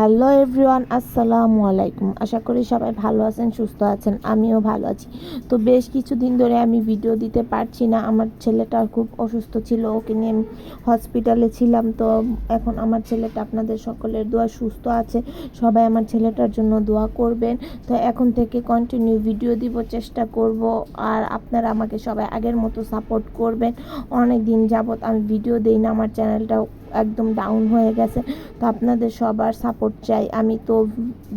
Hello everyone আসসালামু আলাইকুম আশা করি সবাই ভালো আছেন, সুস্থ আছেন, আমিও ভালো আছি। তো বেশ কিছুদিন ধরে আমি ভিডিও দিতে পারছি না। আমার ছেলেটা খুব অসুস্থ ছিল, ওকে নিয়ে আমি হসপিটালে ছিলাম। তো এখন আমার ছেলেটা আপনাদের সকলের দোয়া সুস্থ আছে। সবাই আমার ছেলেটার জন্য দোয়া করবেন। তো এখন থেকে কন্টিনিউ ভিডিও দিব, চেষ্টা করব। আর আপনারা আমাকে সবাই আগের মতো সাপোর্ট করবেন। অনেক দিন যাবত আমি ভিডিও দেই না, আমার চ্যানেলটাও একদম ডাউন হয়ে গেছে। তো আপনাদের সবার সাপোর্ট চাই। আমি তো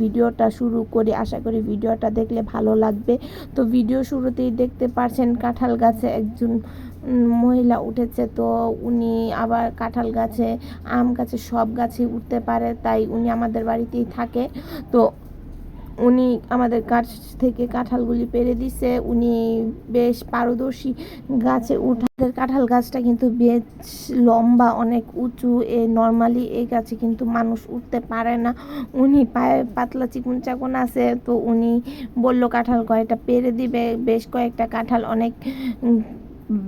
ভিডিওটা শুরু করি, আশা করি ভিডিওটা দেখলে ভালো লাগবে। তো ভিডিও শুরুতেই দেখতে পারছেন কাঁঠাল গাছে একজন মহিলা উঠেছে। তো উনি আবার কাঁঠাল গাছে, আম গাছে, সব গাছে উঠতে পারে। তাই উনি আমাদের বাড়িতেই থাকে। তো উনি আমাদের গাছ থেকে কাঁঠালগুলি পেরে দিছে। উনি বেশ পারদর্শী গাছে উঠাদের কাঁঠাল গাছটা কিন্তু বেশ লম্বা, অনেক উঁচু। এ নর্মালি এই গাছে কিন্তু মানুষ উঠতে পারে না। উনি পায়ে পাতলা চিকুন চাকুন আছে, তো উনি বলল, কাঁঠাল কয়টা পেরে দিবে? বেশ কয়েকটা কাঁঠাল অনেক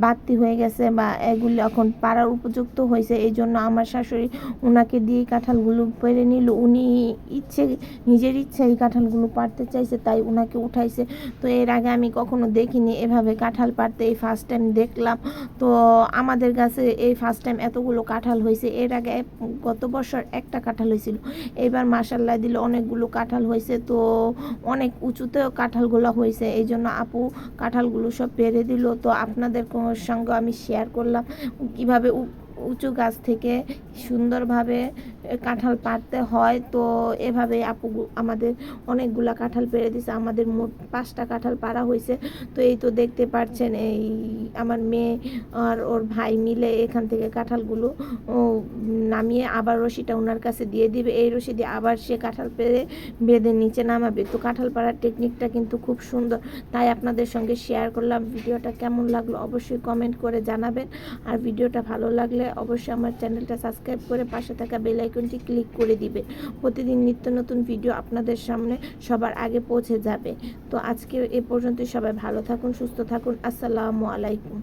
বাড়তি হয়ে গেছে বা এগুলো এখন পাড়ার উপযুক্ত হয়েছে, এই জন্য আমার শাশুড়ি ওনাকে দিয়ে কাঁঠালগুলো পেরে নিল। উনি ইচ্ছে, নিজের ইচ্ছে এই কাঁঠালগুলো পারতে চাইছে, তাই ওনাকে উঠাইছে। তো এর আগে আমি কখনো দেখিনি এভাবে কাঁঠাল পারতে এই ফার্স্ট টাইম দেখলাম। তো আমাদের কাছে এই ফার্স্ট টাইম এতগুলো কাঁঠাল হয়েছে। এর আগে গত বছর একটা কাঁঠাল হয়েছিল। এবার মাসাল্লাহ দিলে অনেকগুলো কাঁঠাল হয়েছে। তো অনেক উঁচুতেও কাঁঠালগুলো হয়েছে। এই জন্য আপু কাঁঠালগুলো সব পেরে দিল। তো আপনাদের সঙ্গে আমি শেয়ার করলাম। কীভাবে উঁচু গাছ থেকে সুন্দরভাবে কাঁঠাল পাড়তে হয়, তো এভাবে আপু আমাদের অনেকগুলা কাঁঠাল পেরে দিছে। আমাদের মোট পাঁচটা কাঁঠাল পাড়া হয়েছে তো এই তো দেখতে পাচ্ছেন এই আমার মেয়ে আর ওর ভাই মিলে এখান থেকে কাঁঠালগুলো নামিয়ে আবার রশিটা ওনার কাছে দিয়ে দিবে। এই রশি দিয়ে আবার সে কাঁঠাল পেরে বেঁধে নিচে নামাবে। তো কাঁঠাল পাড়ার টেকনিকটা কিন্তু খুব সুন্দর। তাই আপনাদের সঙ্গে শেয়ার করলাম। ভিডিওটা কেমন লাগল অবশ্যই কমেন্ট করে জানাবেন। আর ভিডিওটা ভালো লাগলে অবশ্যই আমার চ্যানেলটা সাবস্ক্রাইব করে পাশে থাকা বেল আইকনটি ক্লিক করে দিবে। প্রতিদিন নিত্য নতুন ভিডিও আপনাদের সামনে সবার আগে পৌঁছে যাবে। তো আজকে এ পর্যন্ত সবাই ভালো থাকুন, সুস্থ থাকুন। আসসালামু আলাইকুম।